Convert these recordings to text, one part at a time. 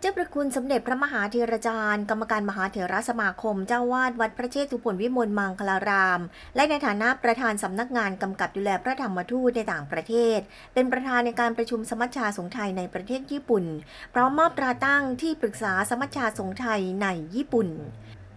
เจ้าประคุณสมเด็จพระมหาเถรจารย์ กรรมการมหาเถรสมาคม เจ้าวาดวัดพระเชตุพนวิมลมังคลาราม และในฐานะประธานสำนักงานกำกับดูแลพระธรรมทูตในต่างประเทศ เป็นประธานในการประชุมสมัชชาสงฆ์ไทยในประเทศญี่ปุ่น พร้อมมอบตราตั้งที่ปรึกษาสมัชชาสงฆ์ไทยในญี่ปุ่น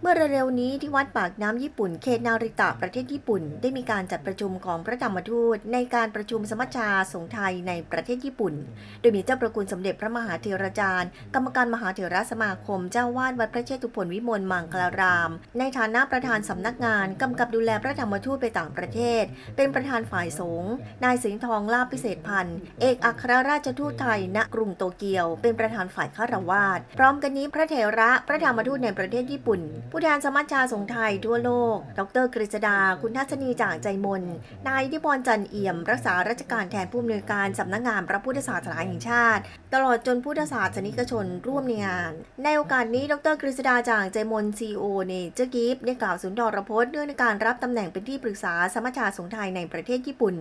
เมื่อเร็วๆนี้ที่วัดปากน้ำญี่ปุ่นเขตนาริตะประเทศญี่ปุ่น ได้มีการจัดประชุมของพระธรรมทูต ในการประชุมสมัชชาสงฆ์ไทยในประเทศญี่ปุ่น โดยมีเจ้าประคุณสมเด็จพระมหาเถรจารย์ กรรมการมหาเถรสมาคม เจ้าวาดวัดพระเชตุพนวิมลมังคลาราม ในฐานะประธานสำนักงานกำกับดูแลพระธรรมทูตไปต่างประเทศ เป็นประธานฝ่ายสงฆ์นายสิงห์ทองลาภพิเศษพันธ์เอกอัครราชทูตไทยณกรุงโตเกียว เป็นประธานฝ่ายข้ารวาสพร้อมกันนี้พระเถระพระธรรมทูตในประเทศญี่ปุ่นผู้แทนสมัชชาสงไทยทั่วโลก ดรกฤษดา คุณทัศนีจากใจมน นายนิพนธ์จันเอี่ยม รักษาราชการแทนผู้อำนวยการสำนักงานพระพุทธศาสนาแห่งชาติ ตลอดจนพุทธศาสนิกชนร่วมในงาน ในโอกาสนี้ ดรกฤษดาจากใจมนซีโอเนเจอร์กิฟได้กล่าวสุนทรพจน์เนื่องในการรับตำแหน่งเป็นที่ปรึกษาสมัชชาสงไทยในประเทศญี่ปุ่น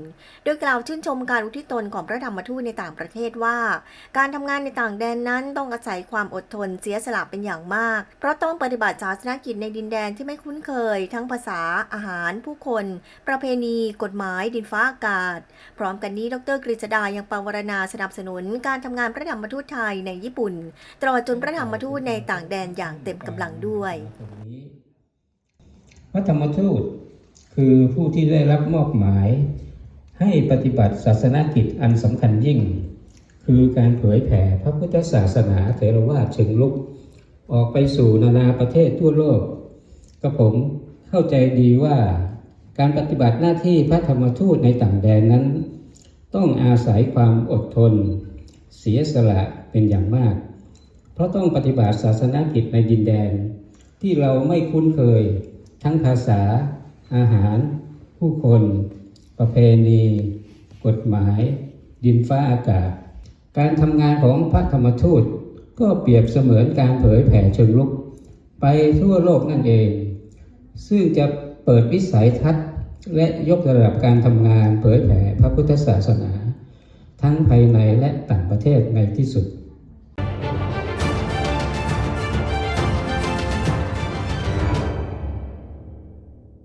โดยกล่าวชื่นชมการอุทิศตนของพระธรรมทูตในต่างประเทศว่า การทำงานในต่างแดนนั้นต้องอาศัยความอดทนเสียสละเป็นอย่างมาก เพราะต้องปฏิบัติศาสนกิจในดินแดนที่ไม่คุ้นเคย ทั้งภาษาอาหารผู้คน ประเพณี กฎหมายดินฟ้าอากาศ พร้อมกันนี้ดรกฤษดายังปรารณาสนับสนุน การทำงานพระธรรมทูตไทยในญี่ปุ่นตลอดจนพระธรรมทูตในต่างแดนอย่างเต็มกำลังด้วยพระธรรมทูตคือผู้ที่ได้รับมอบหมาย ให้ปฏิบัติศาสนกิจอันสำคัญยิ่ง คือการเผยแผ่พระพุทธศาสนาเถรวาทเชิงลุก ออกไปสู่นานาประเทศทั่วโลกกระผมเข้าใจดีว่าการปฏิบัติหน้าที่พระธรรมทูตในต่างแดนนั้น ต้องอาศัยความอดทน เสียสละเป็นอย่างมาก เพราะต้องปฏิบัติศาสนกิจในดินแดน ที่เราไม่คุ้นเคย ทั้งภาษา อาหาร ผู้คน ประเพณี กฎหมาย ดินฟ้าอากาศ การทำงานของพระธรรมทูต ก็เปรียบเสมือนการเผยแผ่เชิงลุก ไปทั่วโลกนั่นเอง ซึ่งจะเปิดวิสัยทัศน์และยกระดับการทำงานเผยแผ่พระพุทธศาสนา ทั้งภายในและต่างประเทศในที่สุด